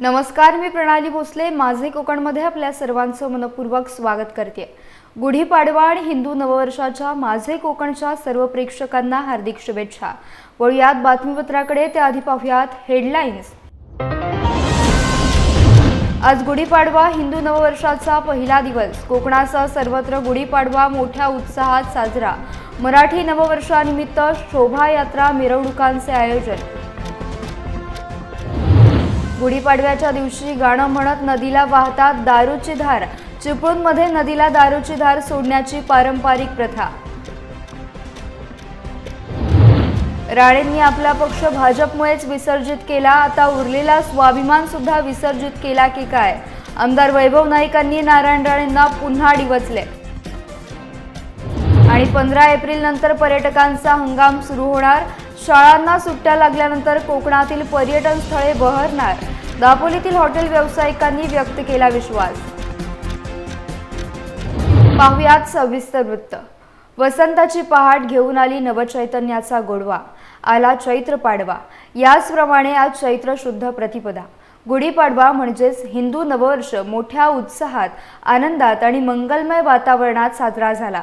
नमस्कार मी प्रणाली भोसले. माझे कोकणमध्ये आपल्या सर्वांचं मनपूर्वक स्वागत करते. गुढीपाडवा आणि हिंदू नववर्षाच्या माझे कोकणच्या सर्व प्रेक्षकांना हार्दिक शुभेच्छा. वळूयात बातमीपत्राकडे त्याआधी पाहूयात हेडलाईन्स. आज गुढीपाडवा हिंदू नववर्षाचा पहिला दिवस. कोकणासह सर्वत्र गुढीपाडवा मोठ्या उत्साहात साजरा. मराठी नववर्षानिमित्त शोभायात्रा मिरवणुकांचे आयोजन. गुढीपाडव्याच्या दिवशी गाणं म्हणत नदीला वाहतात दारूची धार. चिपळूणमध्ये नदीला दारूची धार सोडण्याची पारंपरिक प्रथा. राणेंनी आपला पक्ष भाजपमुळेच विसर्जित केला. आता उरलेला स्वाभिमान सुद्धा विसर्जित केला की काय? आमदार वैभव नाईकांनी नारायण राणेंना पुन्हा डिवचले. आणि पंधरा एप्रिल नंतर पर्यटकांचा हंगाम सुरू होणार. शाळांना सुट्ट्या लागल्यानंतर कोकणातील पर्यटन स्थळे बहरणार. दापोलीतील हॉटेल व्यावसायिकांनी व्यक्त केला विश्वास. पाहुयात सविस्तर वृत्त. वसंताची पहाट घेऊन आली नवचैतन्याचा गोडवा. आला चैत्र पाडवा. याचप्रमाणे आज चैत्र शुद्ध प्रतिपदा. गुढीपाडवा म्हणजेच हिंदू नववर्ष मोठ्या उत्साहात आनंदात आणि मंगलमय वातावरणात साजरा झाला.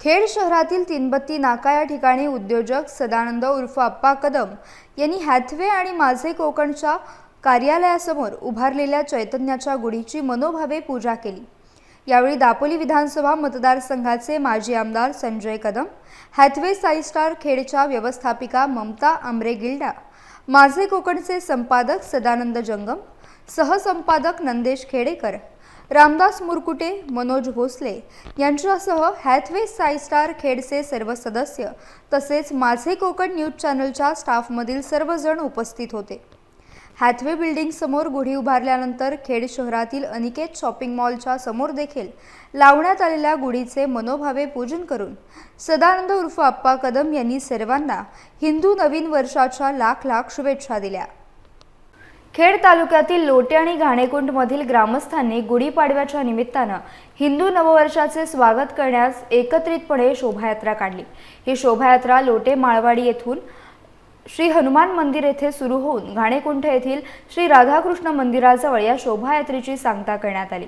खेड शहरातील तीनबत्ती नाका या ठिकाणी उद्योजक सदानंद उर्फ अप्पा कदम यांनी हॅथवे आणि माझे कोकणच्या कार्यालयासमोर उभारलेल्या चैतन्याच्या गुढीची मनोभावे पूजा केली. यावेळी दापोली विधानसभा मतदारसंघाचे माजी आमदार संजय कदम हॅथवे साई स्टार खेडच्या व्यवस्थापिका ममता अमरे गिल्डा माझे कोकणचे संपादक सदानंद जंगम सहसंपादक नंदेश खेडेकर रामदास मुरकुटे मनोज भोसले यांच्यासह हॅथवे साई स्टार खेडचे सर्व सदस्य तसेच माझे कोकण न्यूज चॅनलच्या स्टाफमधील सर्वजण उपस्थित होते. हॅथवे बिल्डिंगसमोर गुढी उभारल्यानंतर खेड शहरातील अनिकेत शॉपिंग मॉलच्या समोर देखील लावण्यात आलेल्या गुढीचे मनोभावे पूजन करून सदानंद उर्फ अप्पा कदम यांनी सर्वांना हिंदू नवीन वर्षाच्या लाख लाख शुभेच्छा दिल्या. खेड तालुक्यातील लोटे आणि घाणेकुंडमधील ग्रामस्थांनी गुढीपाडव्याच्या निमित्तानं हिंदू नववर्षाचे स्वागत करण्यास एकत्रितपणे शोभायात्रा काढली. ही शोभायात्रा लोटे माळवाडी येथून श्री हनुमान मंदिर येथे सुरू होऊन घाणेकुंठ येथील श्री राधाकृष्ण मंदिराजवळ या शोभायात्रेची सांगता करण्यात आली.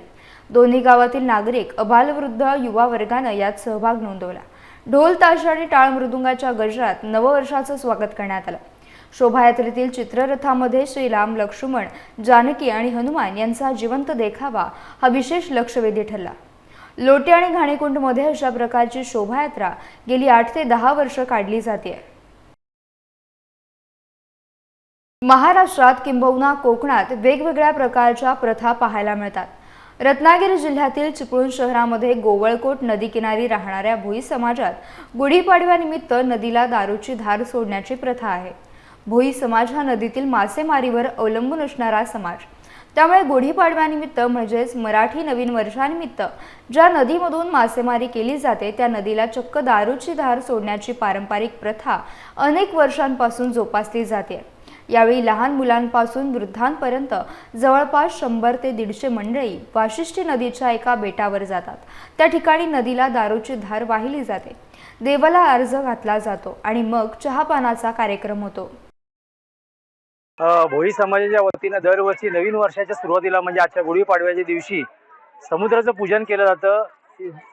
दोन्ही गावातील नागरिक अबालवृद्ध युवा वर्गानं यात सहभाग नोंदवला. ढोल ताशा आणि टाळ मृदुंगाच्या गजरात नववर्षाचं स्वागत करण्यात आलं. शोभायात्रेतील चित्ररथामध्ये श्रीराम लक्ष्मण जानकी आणि हनुमान यांचा जिवंत देखावा हा विशेष लक्षवेधी ठरला. लोटे आणि घाणेकुंडमध्ये अशा प्रकारची शोभायात्रा गेली आठ ते दहा वर्ष काढली जाते. महाराष्ट्रात किंबहुना कोकणात वेगवेगळ्या प्रकारच्या प्रथा पाहायला मिळतात. रत्नागिरी जिल्ह्यातील चिपळूण शहरामध्ये गोवळकोट नदीकिनारी राहणाऱ्या भोई समाजात गुढीपाडव्यानिमित्त नदीला दारूची धार सोडण्याची प्रथा आहे. भोई समाज हा नदीतील मासेमारीवर अवलंबून असणारा समाज. त्यामुळे गुढीपाडव्यानिमित्त म्हणजेच मराठी नवीन वर्षानिमित्त ज्या नदीमधून मासेमारी केली जाते त्या नदीला चक्क दारूची धार सोडण्याची पारंपरिक प्रथा अनेक वर्षांपासून जोपासली जाते. यावेळी लहान मुलांपासून वृद्धांपर्यंत जवळपास शंभर ते दीडशे मंडळी वाशिष्ठी नदीच्या एका बेटावर जातात. त्या ठिकाणी नदीला दारूची धार वाहिली जाते. देवाला अर्ज घातला जातो आणि मग चहापानाचा कार्यक्रम होतो. भोई समाजाच्या वतीनं दरवर्षी नवीन वर्षाच्या सुरुवातीला म्हणजे आजच्या गुढीपाडव्याच्या दिवशी समुद्राचं पूजन केलं जातं.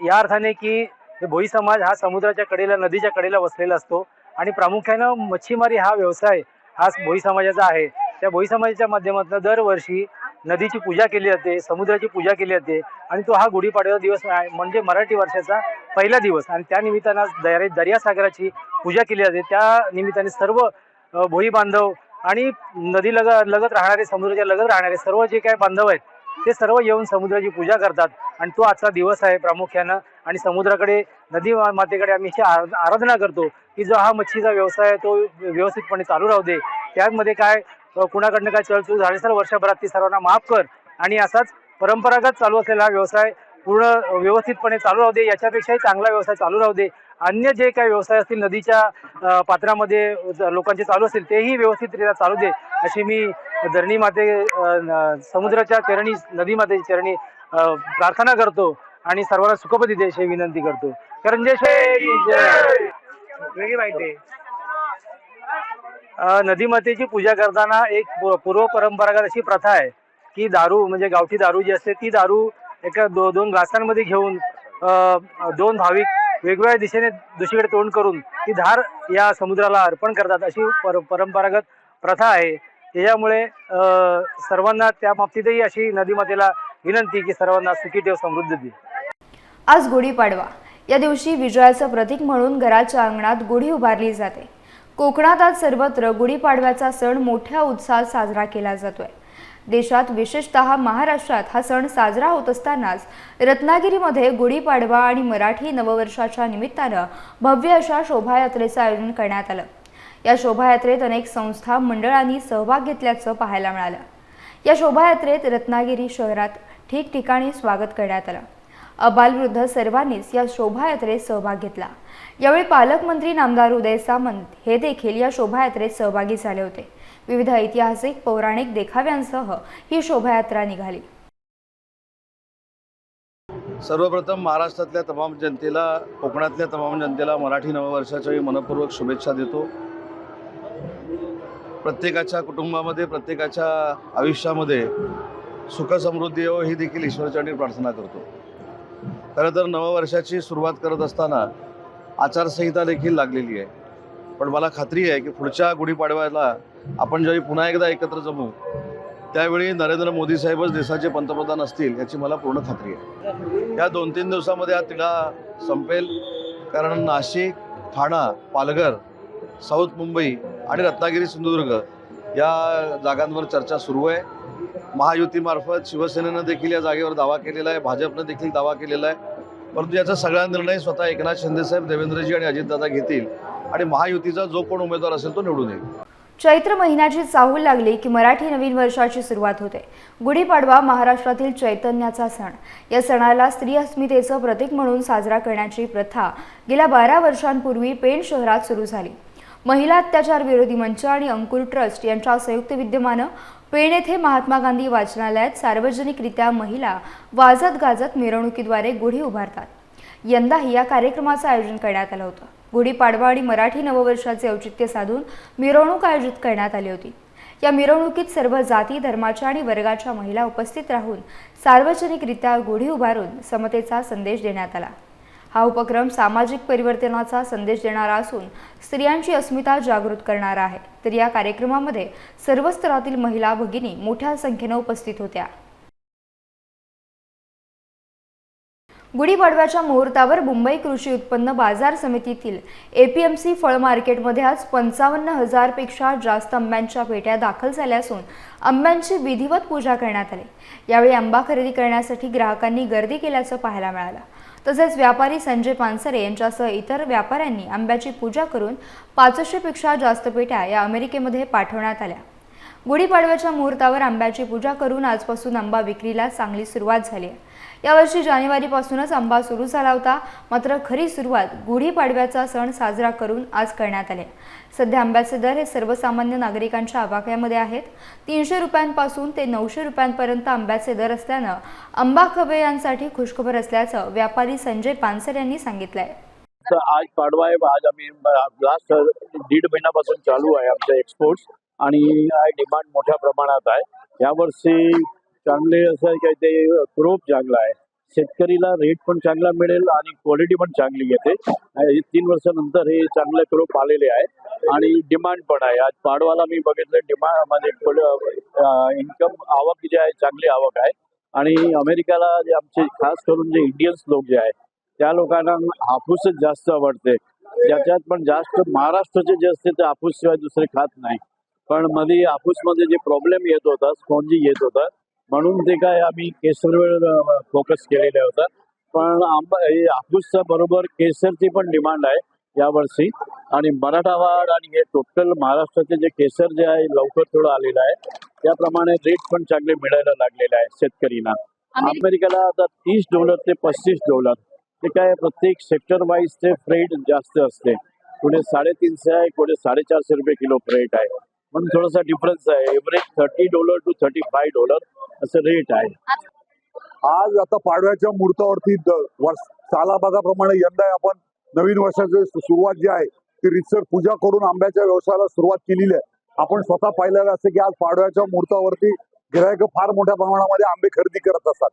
या अर्थाने की भोई समाज हा समुद्राच्या कडेला नदीच्या कडेला वसलेला असतो. आणि प्रामुख्यानं मच्छीमारी हा व्यवसाय हा भोई समाजाचा आहे. त्या भोई समाजाच्या माध्यमातून दरवर्षी नदीची पूजा केली जाते समुद्राची पूजा केली जाते. आणि तो हा गुढीपाडव्याचा दिवस म्हणजे मराठी वर्षाचा पहिला दिवस. आणि त्या निमित्तानं दर्या दर्यासागराची पूजा केली जाते. त्या निमित्ताने सर्व भोई बांधव आणि नदी लग लगत राहणारे समुद्राच्या लगत राहणारे सर्व जे काही बांधव आहेत ते सर्व येऊन समुद्राची पूजा करतात. आणि तो आजचा दिवस आहे प्रामुख्यानं. आणि समुद्राकडे नदी मातेकडे आम्ही अशी आराधना करतो की जो हा मच्छीचा व्यवसाय आहे तो व्यवस्थितपणे चालू राहू दे. त्यामध्ये काय कुणाकडनं काय चळचूळ झाली सर वर्षभरात ती सर्वांना माफ कर. आणि असाच परंपरागत चालू असलेला हा व्यवसाय पूर्ण व्यवस्थितपणे चालू राहू दे. याच्यापेक्षाही चांगला व्यवसाय चालू राहू दे. अन्य जे काही व्यवसाय असतील नदीच्या पात्रामध्ये ज- लोकांचे चालू असतील तेही व्यवस्थितरित्या चालू दे अशी मी धरणी माते समुद्राच्या चरणी नदी मातेच्या चरणी प्रार्थना करतो आणि सर्वांना सुखपती दे अशी विनंती करतो. माहिती अ, नदीमातेची पूजा करताना एक पूर्व परंपरागत अशी प्रथा आहे की दारू म्हणजे गावठी दारू जी असते ती दारू एका दो दोन ग्लासांमध्ये घेऊन दोन भाविक वेगवेगळ्या दिशेने दुसरीकडे तोंड करून ती धार या समुद्राला अर्पण करतात अशी पर परंपरागत प्रथा आहे. त्याच्यामुळे सर्वांना त्या बाबतीतही अशी नदीमातेला विनंती की सर्वांना सुखी ठेव समृद्ध दे आज गुढीपाडवा या दिवशी विजयाचं प्रतीक म्हणून घराच्या अंगणात गुढी उभारली जाते. कोकणात आज सर्वत्र गुढीपाडव्याचा सण मोठ्या उत्साहात साजरा केला जातोय. देशात विशेषतः महाराष्ट्रात हा सण साजरा होत असतानाच रत्नागिरीमध्ये गुढीपाडवा आणि मराठी नववर्षाच्या निमित्तानं भव्य अशा शोभायात्रेचं आयोजन करण्यात आलं. या शोभायात्रेत अनेक संस्था मंडळांनी सहभाग घेतल्याचं पाहायला मिळालं. या शोभायात्रेत रत्नागिरी शहरात ठिकठिकाणी स्वागत करण्यात आलं. अबालवृद्ध सर्वांनीच या शोभायात्रेत सहभाग घेतला. यावेळी पालकमंत्री नामदार उदय सामंत हे देखील या शोभायात्रेत सहभागी झाले होते. विविध ऐतिहासिक पौराणिक देखाव्यांसह ही शोभायात्रा निघाली. सर्वप्रथम महाराष्ट्रातल्या तमाम जनतेला कोकणातल्या तमाम जनतेला मराठी नववर्षाच्याही मनपूर्वक शुभेच्छा देतो. प्रत्येकाच्या कुटुंबामध्ये प्रत्येकाच्या आयुष्यामध्ये सुखसमृद्धी हो ही देखील ईश्वरचरणी प्रार्थना करतो. खरं तर नववर्षाची सुरुवात करत असताना आचारसंहिता देखील लागलेली आहे. पण मला खात्री आहे की पुढच्या गुढीपाडव्याला आपण ज्यावेळी पुन्हा एकदा एकत्र जमू त्यावेळी नरेंद्र मोदी साहेबच देशाचे पंतप्रधान असतील याची मला पूर्ण खात्री आहे. या दोन तीन दिवसामध्ये हा तिढा संपेल. कारण नाशिक ठाणा पालघर साऊथ मुंबई आणि रत्नागिरी सिंधुदुर्ग या जागांवर चर्चा सुरू आहे. महायुतीमार्फत शिवसेनेनं देखील या जागेवर दावा केलेला आहे. भाजपनं देखील दावा केलेला आहे. परंतु याचा सगळा निर्णय स्वतः एकनाथ शिंदेसाहेब देवेंद्रजी आणि अजितदादा घेतील आणि महायुतीचा जो कोण उमेदवार असेल तो निवडून येईल. चैत्र महिन्याची चाहूल लागली की मराठी नवीन वर्षाची सुरुवात होते. गुढीपाडवा महाराष्ट्रातील चैतन्याचा सण. या सणाला स्त्री अस्मितेचं प्रतीक म्हणून साजरा करण्याची प्रथा गेल्या बारा वर्षांपूर्वी पेण शहरात सुरू झाली. महिला अत्याचार विरोधी मंच आणि अंकुर ट्रस्ट यांच्या संयुक्त विद्यमानं पेण येथे महात्मा गांधी वाचनालयात सार्वजनिकरित्या महिला वाजत गाजत मिरवणुकीद्वारे गुढी उभारतात. यंदाही या कार्यक्रमाचं आयोजन करण्यात आलं होतं. गुढीपाडवा आणि मराठी नववर्षाचे औचित्य साधून मिरवणूक आयोजित करण्यात आली होती. या मिरवणुकीत सर्व जाती धर्माच्या आणि वर्गाच्या महिला उपस्थित राहून सार्वजनिकरित्या गुढी उभारून समतेचा संदेश देण्यात आला. हा उपक्रम सामाजिक परिवर्तनाचा संदेश देणारा असून स्त्रियांची अस्मिता जागृत करणारा आहे. तर या कार्यक्रमामध्ये सर्व स्तरातील महिला भगिनी मोठ्या संख्येनं उपस्थित होत्या. गुढीपाडव्याच्या मुहूर्तावर मुंबई कृषी उत्पन्न बाजार समितीतील एपीएमसी फळ मार्केटमध्ये आज पंचावन्न हजारपेक्षा जास्त आंब्यांच्या पेट्या दाखल झाल्या असून आंब्यांची विधिवत पूजा करण्यात आली. यावेळी आंबा खरेदी करण्यासाठी ग्राहकांनी गर्दी केल्याचं पाहायला मिळालं. तसेच व्यापारी संजय पानसरे यांच्यासह इतर व्यापाऱ्यांनी आंब्याची पूजा करून पाचशेपेक्षा जास्त पेट्या या अमेरिकेमध्ये पाठवण्यात आल्या. गुढीपाडव्याच्या मुहूर्तावर आंब्याची पूजा करून आजपासून आंबा विक्रीला चांगली सुरुवात झाली आहे. यावर्षी जानेवारीपासूनच आंबा सुरू झाला होता. मात्र खरी सुरुवात गुढीपाडव्याचा सण साजरा करून आज करण्यात आले. सध्या आंब्याचे दर हे सर्वसामान्य नागरिकांच्या आवाक्यामध्ये आहेत. तीनशे रुपयांपासून ते नऊशे रुपयांपर्यंत आंब्याचे दर असल्यानं आंबा यांसाठी खुशखबर असल्याचं व्यापारी संजय पानसर यांनी सांगितलं आहे आज पाडवा आहे. आज आम्ही लास्ट दीड महिन्यापासून चालू आहे आमचं एक्सपोर्ट्स आणि डिमांड मोठ्या प्रमाणात आहे. यावर्षी चांगले असं आहे की ते क्रोप चांगला आहे. शेतकरीला रेट पण चांगला मिळेल आणि क्वालिटी पण चांगली येते. आणि तीन वर्षानंतर हे चांगले क्रोप आलेले आहे. आणि डिमांड पण आहे. आज पाडवाला मी बघितलं डिमांड म्हणजे इन्कम आवक जी आहे चांगली आवक आहे. आणि अमेरिकाला जे आमचे खास करून जे इंडियन्स लोक जे आहे त्या लोकांना हापूसच जास्त आवडते. ज्याच्यात पण जास्त महाराष्ट्राचे जे असते ते हापूस शिवाय दुसरे खात नाही. पण मध्ये हापूसमध्ये जे प्रॉब्लेम येत होता स्पॉन्जी येत होता म्हणून ते काय आम्ही केसरवर फोकस केलेले होता. पण आंबा हापूसच्या बरोबर केसरची पण डिमांड आहे यावर्षी. आणि मराठावाड आणि हे टोटल महाराष्ट्राचे जे केसर जे आहे लवकर थोडं आलेलं आहे. त्याप्रमाणे रेट पण चांगले मिळायला लागलेले आहे शेतकरीना. अमेरिकेला आता तीस डॉलर ते पस्तीस डॉलर ते काय प्रत्येक सेक्टर वाईज ते फ्रेट जास्त असते. कुठे साडेतीनशे आहे कुठे साडेचारशे रुपये किलो फ्रेट आहे. म्हणून थोडासा डिफरन्स आहे. Average thirty dollar to thirty five dollar असं रेट आहे. आज आता पाडव्याच्या मुहूर्तावरती द- वर्ष यंदा आपण नवीन वर्षाची सुरुवात जी आहे ती रितसर पूजा करून आंब्याच्या व्यवसायाला सुरुवात केलेली आहे. आपण स्वतः पाहिलेलं असं की आज पाडव्याच्या मुहूर्तावरती गिरायक फार मोठ्या प्रमाणामध्ये आंबे खरेदी करत असतात.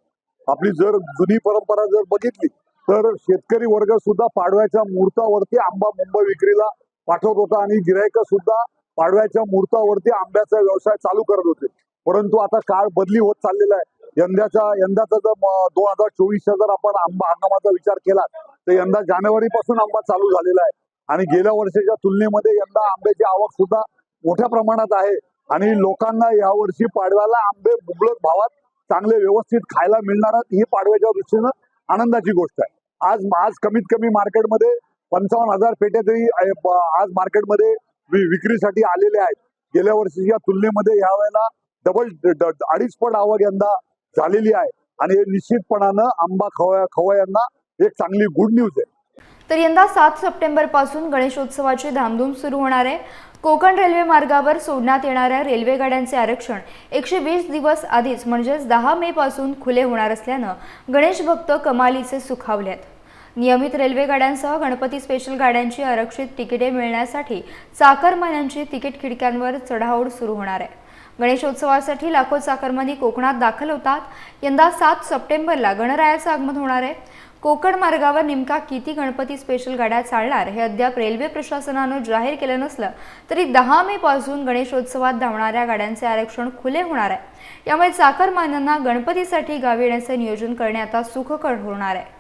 आपली जर जुनी परंपरा जर बघितली तर शेतकरी वर्ग सुद्धा पाडव्याच्या मुहूर्तावरती आंबा मुंबई विक्रीला पाठवत होता आणि गिरायक सुद्धा पाडव्याच्या मुहूर्तावरती आंब्याचा व्यवसाय चालू करत होते. परंतु आता काळ बदली होत चाललेला आहे. यंदाचा यंदाचा जर दोन हजार चोवीसचा जर आपण आंबा हंगामाचा विचार केला तर यंदा जानेवारी पासून आंबा चालू झालेला आहे. आणि गेल्या वर्षीच्या तुलनेमध्ये यंदा आंब्याची आवक सुद्धा मोठ्या प्रमाणात आहे. आणि लोकांना यावर्षी पाडव्याला आंबे मुबलक भावात चांगले व्यवस्थित खायला मिळणार आहेत ही पाडव्याच्या दृष्टीनं आनंदाची गोष्ट आहे. आज आज कमीत कमी मार्केटमध्ये पंचावन्न हजार पेट्या तरी आज मार्केटमध्ये विक्रीसाठी आलेले आहेत. गेल्या वर्षीच्या तुलनेमध्ये यावेळेला डबल अडीच पट आवक यंदा झालेली आहे. आणि हे निश्चितपणानं आंबा खवळ यांना एक चांगली गुड न्यूज आहे. तर यंदा सात सप्टेंबरपासून गणेशोत्सवाची धामधूम सुरू होणार आहे. कोकण रेल्वे मार्गावर सोडण्यात येणाऱ्या रेल्वे गाड्यांचे आरक्षण एकशे वीस दिवस आधीच म्हणजेच दहा मे पासून खुले होणार असल्यानं गणेश भक्त कमालीचे सुखावले आहेत. नियमित रेल्वे गाड्यांसह गणपती स्पेशल गाड्यांची आरक्षित तिकिटे मिळण्यासाठी चाकरमान्यांची तिकीट खिडक्यांवर चढाओढ सुरू होणार आहे. गणेशोत्सवासाठी लाखो चाकरमानी कोकणात दाखल होतात. यंदा सात सप्टेंबरला गणरायाचं आगमन होणार आहे. कोकण मार्गावर नेमका किती गणपती स्पेशल गाड्या चालणार हे अद्याप रेल्वे प्रशासनानं जाहीर केलं नसलं तरी दहा मे पासून गणेशोत्सवात धावणाऱ्या गाड्यांचे आरक्षण खुले होणार आहे. यामुळे चाकरमान्यांना गणपतीसाठी गावी येण्याचे नियोजन करणे आता सुखकर होणार आहे.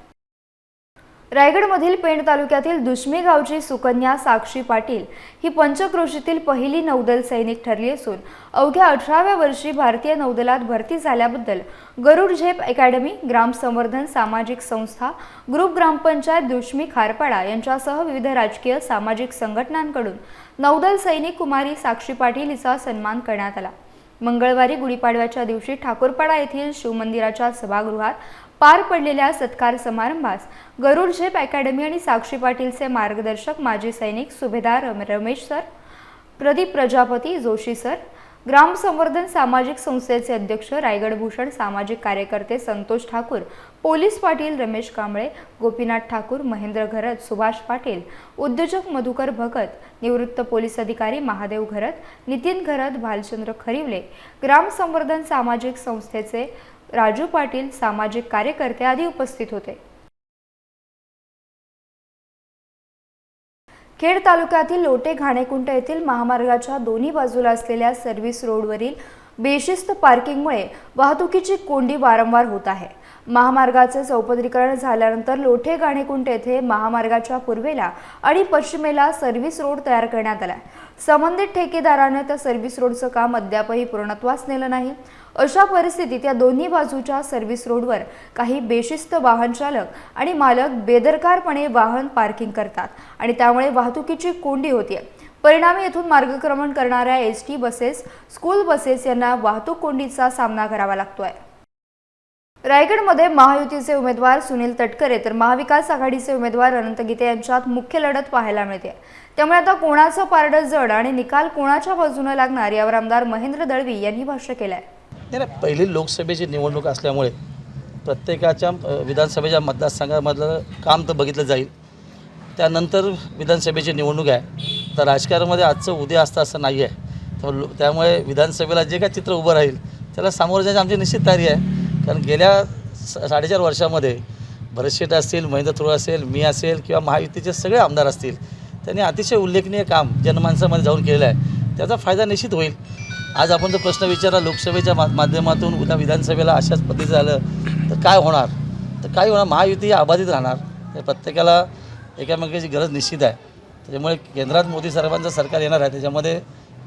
रायगडमधील पेण तालुक्यातील दुश्मी गावची सुकन्या साक्षी पाटील ही पंचक्रोशीतील पहिली नौदल सैनिक ठरली असून अवघ्या अठराव्या वर्षी भारतीय नौदलात भरती झाल्याबद्दल गरुड झेप अकॅडमी ग्राम संवर्धन सामाजिक संस्था ग्रुप ग्रामपंचायत दुश्मी खारपाडा यांच्यासह विविध राजकीय सामाजिक संघटनांकडून नौदल सैनिक कुमारी साक्षी पाटील हिचा सन्मान करण्यात आला. मंगळवारी गुढीपाडव्याच्या दिवशी ठाकूरपाडा येथील शिवमंदिराच्या सभागृहात पार पडलेल्या सत्कार समारंभास गरुड झेप अकॅडमी आणि साक्षी पाटीलचे मार्गदर्शक माजी सैनिक सुभेदार रमेश सर प्रदीप प्रजापती जोशी सर ग्राम संवर्धन सामाजिक संस्थेचे अध्यक्ष रायगड भूषण सामाजिक कार्यकर्ते संतोष ठाकूर पोलीस पाटील रमेश कांबळे गोपीनाथ ठाकूर महेंद्र घरत सुभाष पाटील उद्योजक मधुकर भगत निवृत्त पोलीस अधिकारी महादेव घरत नितीन घरत भालचंद्र खरिवले ग्राम संवर्धन सामाजिक संस्थेचे राजू पाटील सामाजिक कार्यकर्ते आदी उपस्थित होते. खेड तालुक्यातील लोटे घाणेकुंट येथील महामार्गाच्या दोन्ही बाजूला असलेल्या सर्व्हिस रोडवरील बेशिस्त पार्किंगमुळे वाहतुकीची कोंडी वारंवार होत आहे. महामार्गाचे चौपदरीकरण झाल्यानंतर लोठे गाणेकुंट येथे महामार्गाच्या पूर्वेला आणि पश्चिमेला सर्व्हिस रोड तयार करण्यात आला. संबंधित ठेकेदाराने त्या सर्व्हिस रोडचं काम अद्यापही पूर्णत्वास नेलं नाही. अशा परिस्थितीत या दोन्ही बाजूच्या सर्व्हिस रोडवर काही बेशिस्त वाहन चालक आणि मालक बेदरकारपणे वाहन पार्किंग करतात आणि त्यामुळे वाहतुकीची कोंडी होते परिणामी येथून मार्गक्रमण करणाऱ्या S T buses school buses यांना वाहतूक कोंडीचा सामना करावा लागतोय. रायगडमध्ये महायुतीचे उमेदवार सुनील तटकरे तर महाविकास आघाडीचे उमेदवार अनंत गीते यांच्यात मुख्य लढत पाहायला मिळते. त्यामुळे आता कोणाचं पारडं जड आणि निकाल कोणाच्या बाजूने लागणार यावर आमदार महेंद्र दळवी यांनी भाष्य केलंय. नाही नाही पहिली लोकसभेची निवडणूक असल्यामुळे प्रत्येकाच्या विधानसभेच्या मतदारसंघामधलं काम तर बघितलं जाईल. त्यानंतर विधानसभेची निवडणूक आहे. तर राजकारणामध्ये आजचं उद्या असतं असं नाही आहे तर त्यामुळे विधानसभेला जे काय चित्र उभं राहील त्याला सामोरं जायची आमची निश्चित तयारी आहे. कारण गेल्या स साडेचार वर्षामध्ये भरतशेठ असतील महेंद्र थोर असेल मी असेल किंवा महायुतीचे सगळे आमदार असतील त्यांनी अतिशय उल्लेखनीय काम जनमानसामध्ये जाऊन केलेलं आहे. त्याचा फायदा निश्चित होईल. आज आपण जो प्रश्न विचारला लोकसभेच्या मा माध्यमातून उद्या विधानसभेला अशाच पद्धतीचं झालं तर काय होणार? तर काय होणार? महायुती अबाधित राहणार. तर प्रत्येकाला एकामेकाची गरज निश्चित आहे. त्याच्यामुळे केंद्रात मोदी साहेबांचं सरकार येणार आहे. त्याच्यामध्ये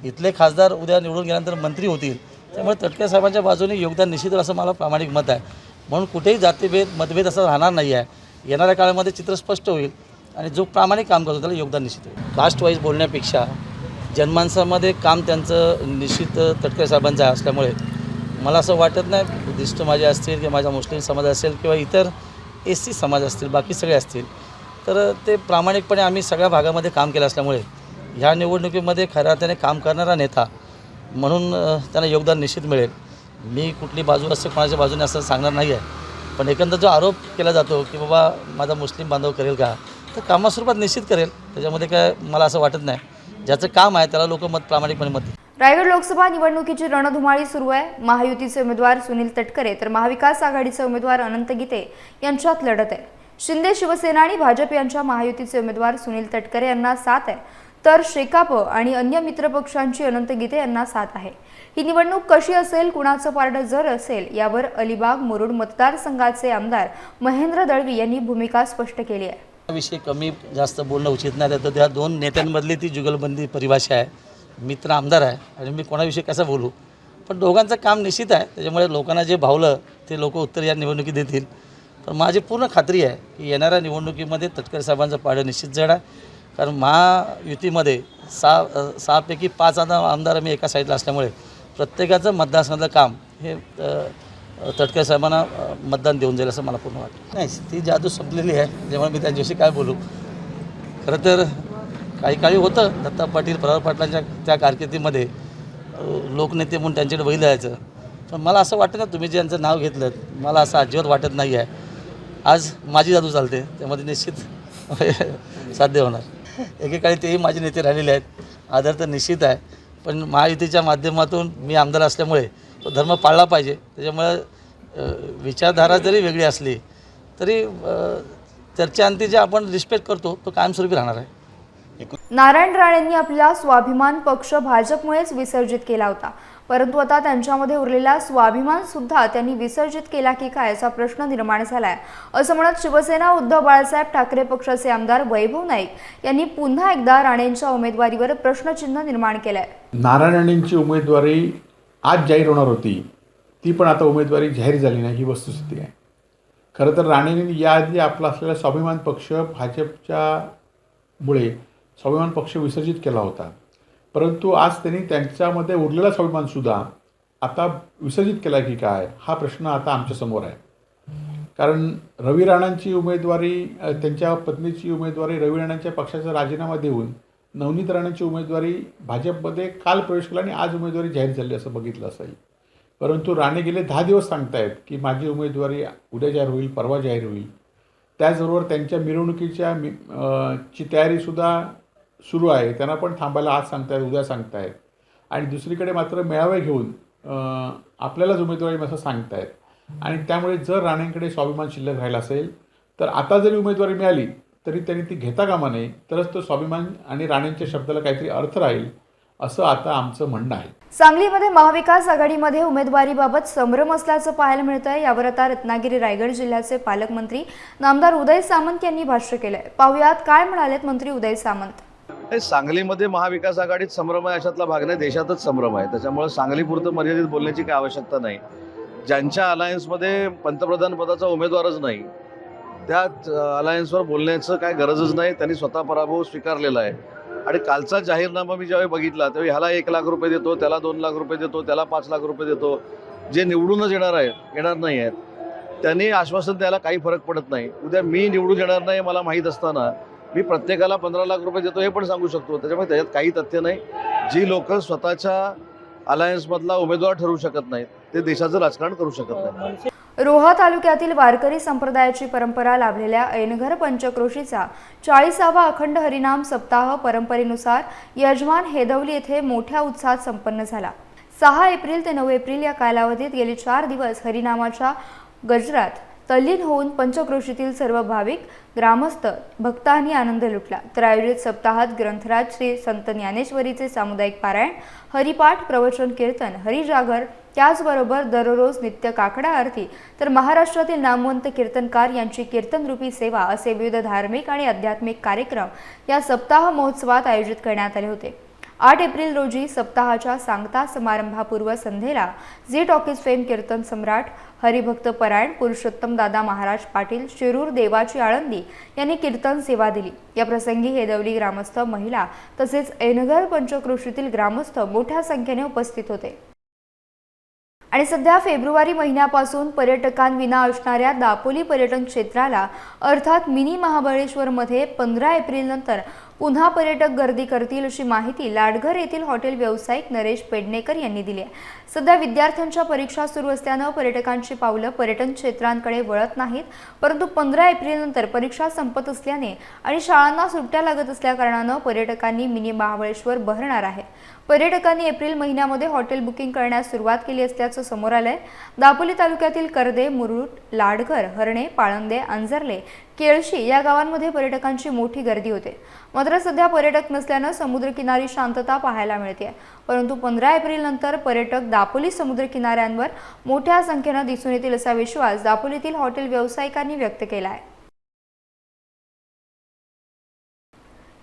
इथले खासदार उद्या निवडून गेल्यानंतर मंत्री होतील. त्यामुळे तटकरे साहेबांच्या बाजूने योगदान निश्चित असं मला प्रामाणिक मत आहे. म्हणून कुठेही जातीभेद मतभेद असा राहणार नाही आहे. येणाऱ्या काळामध्ये चित्र स्पष्ट होईल आणि जो प्रामाणिक काम करतो त्याला योगदान निश्चित होईल. कास्ट वाईज बोलण्यापेक्षा जनमानसामध्ये काम त्यांचं निश्चित तटकरे साहेबांचं असल्यामुळे मला असं वाटत नाही बुद्धिस्ट माझे असतील किंवा माझा मुस्लिम समाज असेल किंवा इतर एस सी समाज असतील बाकी सगळे असतील. तर ते प्रामाणिकपणे आम्ही सगळ्या भागामध्ये काम केलं असल्यामुळे ह्या निवडणुकीमध्ये खऱ्या अर्थाने काम करणारा नेता म्हणून त्यांना योगदान निश्चित मिळेल. मी कुठली बाजू असते कोणाच्या बाजूने असं सांगणार नाही आहे पण एकंदर जो आरोप केला जातो की बाबा माझा मुस्लिम बांधव करेल का तर कामास्वरूपात निश्चित करेल. त्याच्यामध्ये काय मला असं वाटत नाही. ज्याचं काम आहे त्याला लोक मत प्रामाणिकपणे मत रायगड लोकसभा निवडणुकीची रणधुमाळी सुरू आहे. महायुतीचे उमेदवार सुनील तटकरे तर महाविकास आघाडीचे उमेदवार अनंत गीते यांच्यात लढत आहे. शिंदे शिवसेना आणि भाजप यांच्या महायुतीचे उमेदवार सुनील तटकरे यांना साथ आहे. तर शेकाप आणि अन्य मित्रपक्षांची अनंत गीते यांना साथ आहे. ही निवडणूक कशी असेल कुणाचं पारडं जर असेल यावर अलिबाग मुरुड मतदारसंघाचे आमदार महेंद्र दळवी यांनी भूमिका स्पष्ट केली आहे. त्याविषयी कमी जास्त बोलणं उचित नाही तर त्या दोन नेत्यांमधली ती जुगलबंदी परिभाषा आहे. मित्र आमदार आहे आणि मी कोणाविषयी कसं बोलू? पण दोघांचं काम निश्चित आहे. त्याच्यामुळे लोकांना जे भावलं ते लोक उत्तर या निवडणुकीत देतील. पण माझी पूर्ण खात्री आहे की येणाऱ्या निवडणुकीमध्ये तटकरे साहेबांचं पाडं निश्चित जड आहे कारण महायुतीमध्ये सहा सहापैकी पाच आता आमदार आम्ही एका साईडला असल्यामुळे प्रत्येकाचं मतदारसंघातलं काम हे तटक्या तटकरे साहेबांना मतदान देऊन जाईल असं मला पूर्ण वाटतं. नाही ती जादू संपलेली आहे. त्यामुळे मी त्यांच्याविषयी काय बोलू? खरं तर काही काळी होतं. दत्ता पाटील प्रभात पाटलांच्या त्या कारकिर्दीमध्ये लोकनेते म्हणून त्यांच्याकडे वही जायचं पण मला असं वाटतं ना तुम्ही ज्यांचं नाव घेतलं मला असं अजिबात वाटत नाही आहे. आज माझी जादू चालते. त्यामध्ये निश्चित साध्य होणार. एकेकाळी तेही माझे नेते राहिलेले आहेत. आदर तर निश्चित आहे. पण महायुतीच्या माध्यमातून मी आमदार असल्यामुळे तो धर्म पाळला पाहिजे. त्याच्यामुळे विचारधारा जरी वेगळी असली तरी चर्चांती चर्चेअंती जे आपण रिस्पेक्ट करतो. तो कायमस्वरूपी राहणार आहे. नारायण राणेंनी आपला स्वाभिमान पक्ष भाजपमुळेच विसर्जित केला होता. परंतु आता त्यांच्यामध्ये उरलेला स्वाभिमान सुद्धा त्यांनी विसर्जित केला की काय असा प्रश्न निर्माण झालाय. असं म्हणत शिवसेना उद्धव बाळासाहेब ठाकरे पक्षाचे आमदार वैभव नाईक यांनी पुन्हा एकदा राणेंच्या उमेदवारीवर प्रश्नचिन्ह निर्माण केलंय. नारायण राणेंची उमेदवारी आज जाहीर होणार होती. ती पण आता उमेदवारी जाहीर झाली नाही ही वस्तुस्थिती आहे. खरं तर राणेंनी याआधी आपला असलेला स्वाभिमान पक्ष भाजपच्या मुळे स्वाभिमान पक्ष विसर्जित केला होता. परंतु आज त्यांनी त्यांच्यामध्ये उरलेला स्वाभिमानसुद्धा आता विसर्जित केला की काय? हा प्रश्न आता आमच्यासमोर आहे. कारण रवी राणांची उमेदवारी त्यांच्या पत्नीची उमेदवारी रवी राणांच्या पक्षाचा राजीनामा देऊन नवनीत राणांची उमेदवारी भाजपमध्ये काल प्रवेश केला आणि आज उमेदवारी जाहीर झाली असं बघितलं असेल परंतु राणे गेले दहा दिवस सांगतायत की माझी उमेदवारी उद्या जाहीर होईल परवा जाहीर होईल. त्याचबरोबर त्यांच्या मिरवणुकीच्या मि ची तयारीसुद्धा सुरू आहे. त्यांना पण थांबायला आज सांगतायत उद्या सांगतायत. आणि दुसरीकडे मात्र मेळावे घेऊन आपल्यालाच उमेदवारी असं सांगतायत. आणि त्यामुळे जर राणेंकडे स्वाभिमान शिल्लक राहिला असेल तर आता जरी उमेदवारी मिळाली तरी त्यांनी ती घेता कामा नये. तरच तो स्वाभिमान आणि राणेंच्या शब्दाला काहीतरी अर्थ राहील असं आता आमचं म्हणणं आहे. सांगलीमध्ये महाविकास आघाडीमध्ये उमेदवारीबाबत संभ्रम असल्याचं पाहायला मिळतंय. यावर आता रत्नागिरी रायगड जिल्ह्याचे पालकमंत्री नामदार उदय सामंत यांनी भाष्य केलंय. पाहुयात काय म्हणालेत मंत्री उदय सामंत. हे सांगलीमध्ये महाविकास आघाडीत संभ्रम आहे अशातला भाग नाही देशातच संभ्रम आहे. त्याच्यामुळे सांगलीपुरतं मर्यादित बोलण्याची काय आवश्यकता नाही. ज्यांच्या अलायन्समध्ये पंतप्रधान पदाचा उमेदवारच नाही त्या अलायन्सवर बोलण्याचं काय गरजच नाही त्यांनी स्वतः पराभव स्वीकारलेला आहे. आणि कालचा जाहीरनामा मी ज्यावेळी बघितला त्यावेळी ह्याला एक लाख रुपये देतो त्याला दोन लाख रुपये देतो त्याला पाच लाख रुपये देतो जे निवडूनच येणार आहे येणार नाही आहेत त्यांनी आश्वासन द्यायला काही फरक पडत नाही. उद्या मी निवडून येणार नाही मला माहीत असताना मी प्रत्येकाला पंधरा लाख रुपये देतो हे पण सांगू शकतो. त्याच्यामुळे त्याच्यात काही तथ्य नाही. जी लोक स्वतःच्या अलायन्समधला उमेदवार ठरवू शकत नाहीत ते देशाचं राजकारण करू शकत नाही रोहा तालुक्यातील वारकरी संप्रदायाची परंपरा लाभलेल्या ऐनघर पंचक्रोशीचा चाळीसावा अखंड हरिनाम सप्ताह परंपरेनुसार यजमान हेदवली येथे मोठ्या उत्साहात संपन्न झाला. सहा एप्रिल ते नऊ एप्रिल या कालावधीत गेले चार दिवस हरिनामाच्या गजरात तल्लीन होऊन पंचक्रोशीतील सर्व भाविक ग्रामस्थ भक्तांनी आनंद लुटला. तर आयोजित सप्ताहात ग्रंथराज श्री संत ज्ञानेश्वरीचे सामुदायिक पारायण हरिपाठ प्रवचन कीर्तन हरिजागर त्याचबरोबर दररोज नित्य काकडा आरती तर महाराष्ट्रातील नामवंत कीर्तनकार यांची कीर्तनरूपी सेवा असे विविध धार्मिक आणि आध्यात्मिक कार्यक्रम या सप्ताह महोत्सवात आयोजित करण्यात आले होते. आठ एप्रिल रोजी सप्ताहाच्या सांगता समारंभापूर्व संध्येला झी टॉकीज फेम कीर्तन सम्राट हरिभक्त परायण पुरुषोत्तम दादा महाराज पाटील शिरूर देवाची आळंदी यांनी कीर्तन सेवा दिली. या प्रसंगी हेदवली ग्रामस्थ महिला तसेच ऐनगर पंचक्रोशीतील ग्रामस्थ मोठ्या संख्येने उपस्थित होते. आणि सध्या फेब्रुवारी महिन्यापासून पर्यटकांविना असणाऱ्या दापोली पर्यटन क्षेत्राला अर्थात मिनी महाबळेश्वरमध्ये पंधरा एप्रिल नंतर पुन्हा पर्यटक गर्दी करतील अशी माहिती लाडघर येथील हॉटेल व्यावसायिक नरेश पेडणेकर यांनी दिली आहे. सध्या विद्यार्थ्यांच्या परीक्षा सुरू असल्यानं पर्यटकांची पावलं पर्यटन क्षेत्रांकडे वळत नाहीत परंतु पंधरा एप्रिलनंतर परीक्षा संपत असल्याने आणि शाळांना सुट्ट्या लागत असल्याकारणानं पर्यटकांनी मिनी महाबळेश्वर बहरणार आहे. पर्यटकांनी एप्रिल महिन्यामध्ये हॉटेल बुकिंग करण्यास सुरुवात केली असल्याचं समोर आलंय. दापोली तालुक्यातील करदे मुरुड लाडघर हरणे पाळंदे अंजर्ले केळशी या गावांमध्ये पर्यटकांची मोठी गर्दी होते. मात्र सध्या पर्यटक नसल्यानं समुद्रकिनारी शांतता पाहायला मिळते. परंतु पंधरा एप्रिल नंतर पर्यटक दापोली समुद्रकिनाऱ्यांवर मोठ्या संख्येनं दिसून येतील असा विश्वास दापोलीतील हॉटेल व्यावसायिकांनी व्यक्त केला आहे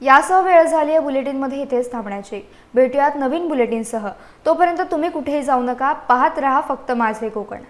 यासह वेळ झाली आहे बुलेटिनमध्ये इथेच थांबण्याची. भेटूयात नवीन बुलेटिनसह. तोपर्यंत तुम्ही कुठेही जाऊ नका पाहत राहा फक्त माझे कोकण.